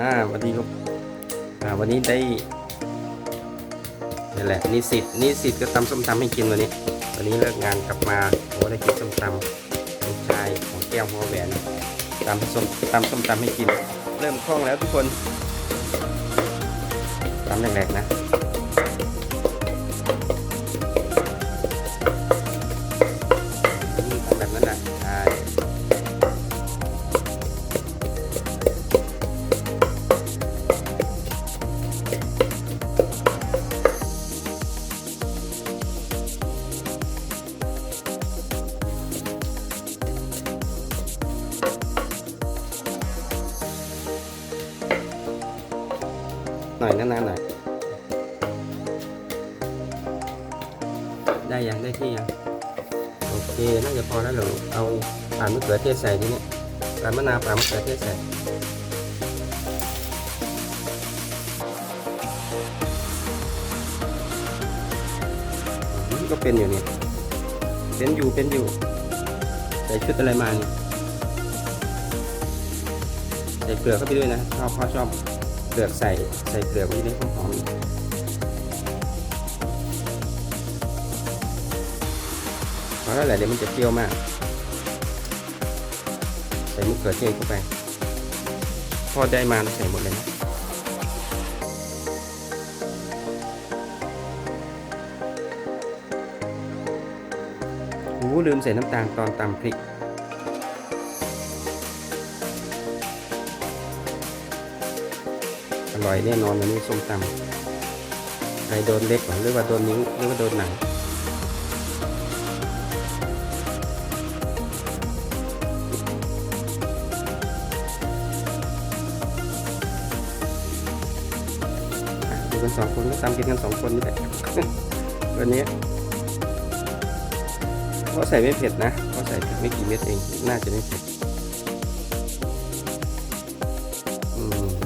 อ่าวันนี้ลูกอ่าวันนี้ได้นี่แหละนิสิตนิสิตก็ตำส้มตำให้กินวันนี้วันนี้เลิกงานกลับมาโอ้ได้กินส้มตำลูกชายของแก้วหัวแหวนตำส้มตำส้มตำให้กิน เริ่มคล่องแล้วทุกคนตำแรกๆนะ น่นานหน่อยได้ยังได้ที่ยังโอเคน่าจะพอแล้วเหรอเอาป่ามะเขือเทศใส่ทีนี้ป่ามะนาวป่ามะเขือเทศใส่ก็เป็นอยู่นี่เป็นอยู่เป็นอยู่ใส่ชุดอะไรมานี่ใส่เกลือเข้าไปด้วยนะชอบพ่อชอบ ลือกใส่ใส่เปลือกไว้ได้หอมๆพอแล้วแหละเดี๋ยวมันจะเปรี้ยวมาก ใส่มะเขือเทศเข้าไปทอได้มาใส่หมดเลยนะโอ้ลืมใส่น้ำตาลตอนตำพริก ร่อยแน่นอนวันนี้ส้มตำใครโดนเล็บเหรือว่าโดนนิ้วหรือว่าโดนหนังอะอยู่กันสองคนก็ตำกินกันสองคนนี่แหละวันนี้เขาใส่ไม่เผ็ดนะเขาใส่พริกไม่กี่เม็ดเอง น่าจะไม่เผ็ด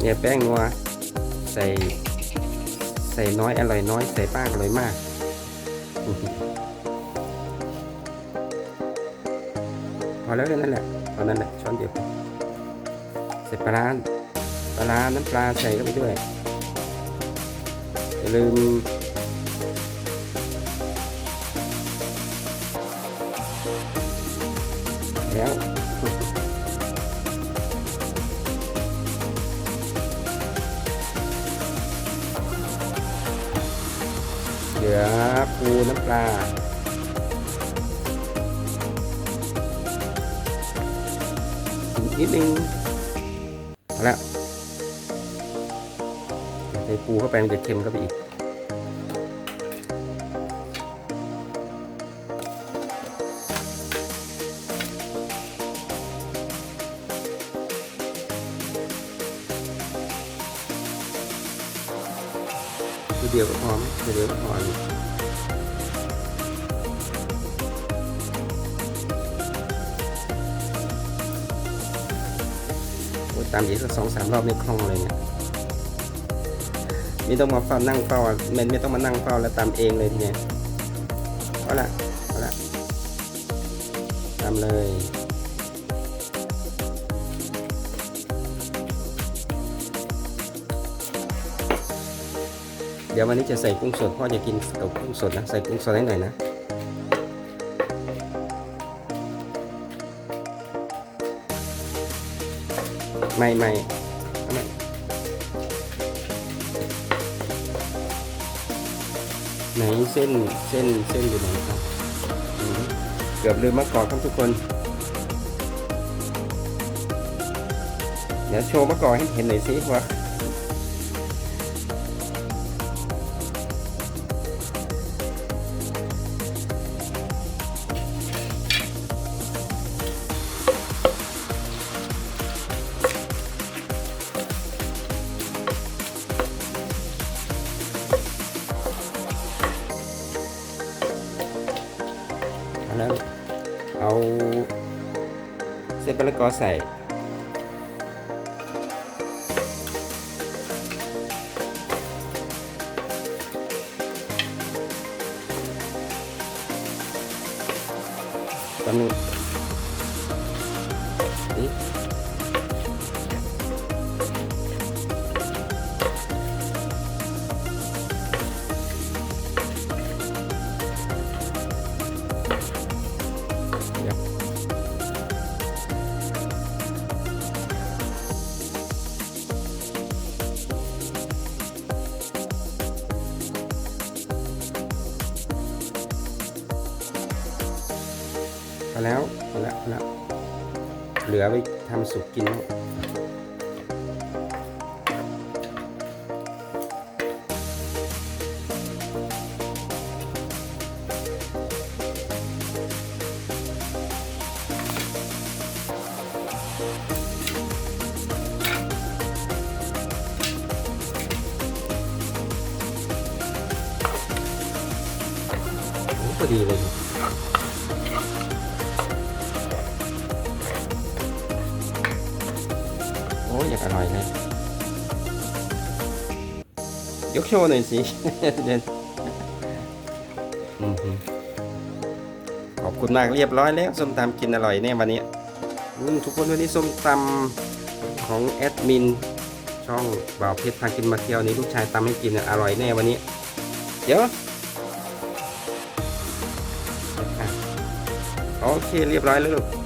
เนี่ยแป้งนัว ใส่ ใส่น้อยอร่อยน้อยใส่ป้ากอร่อยมากพอแล้วแค่นั้นแหละตอนนั้นแหละช้อนเดียวใส่ปลาร้าปลาร้าน้ำปลาใส่เข้าไปด้วยอย่าลืมแล้ว เหลือปูน้ำปลาอีกนิดนึงแล้วใส่ปูเข้าไปมันจะเค็มเข้าไปอีก เดียวก็พอไหมทีเดียวก็พออยู่โอ้ยตามอีกสักสองสามรอบนี่คล่องเลยเนี่ยไม่ต้องมาเฝ้านั่งเฝ้าอะไม่ไม่ต้องมานั่งเฝ้าแล้วตามเองเลยทีเนี้ยเอาละเอาละตามเลย เดี๋ยววันนี้จะใส่กุ้งสดพ่อจะกินกับกุ้งสดนะใส่กุ้งสดให้หน่อยนะไม่ไม่ไม่ไหนเส้นเส้นเส้นอยู่ไหนครับเกือบลืมมะกอกครับทุกคน เดี๋ยวโชว์มะกอกให้เห็นหน่อยสิว่า ก็ใส่ตำหนึงนี่ เหลือไว้ทำสุกกินมั้งโอ้พอดีเลย อ้ยอยากอร่อยเลยยกโชว์หน่อยสิเด่นอื้อหือขอบคุณมากเรียบร้อยแล้วส้มตำกินอร่อยแน่วันนี้อืมทุกคนวันนี้ส้มตำของแอดมินช่องบ่าวเพชรพากินมาเที่ยวนี้ลูกชายตำให้กินน่ะอร่อยแน่วันนี้ เดี๋ยวโอเคเรียบร้อยแล้วลูก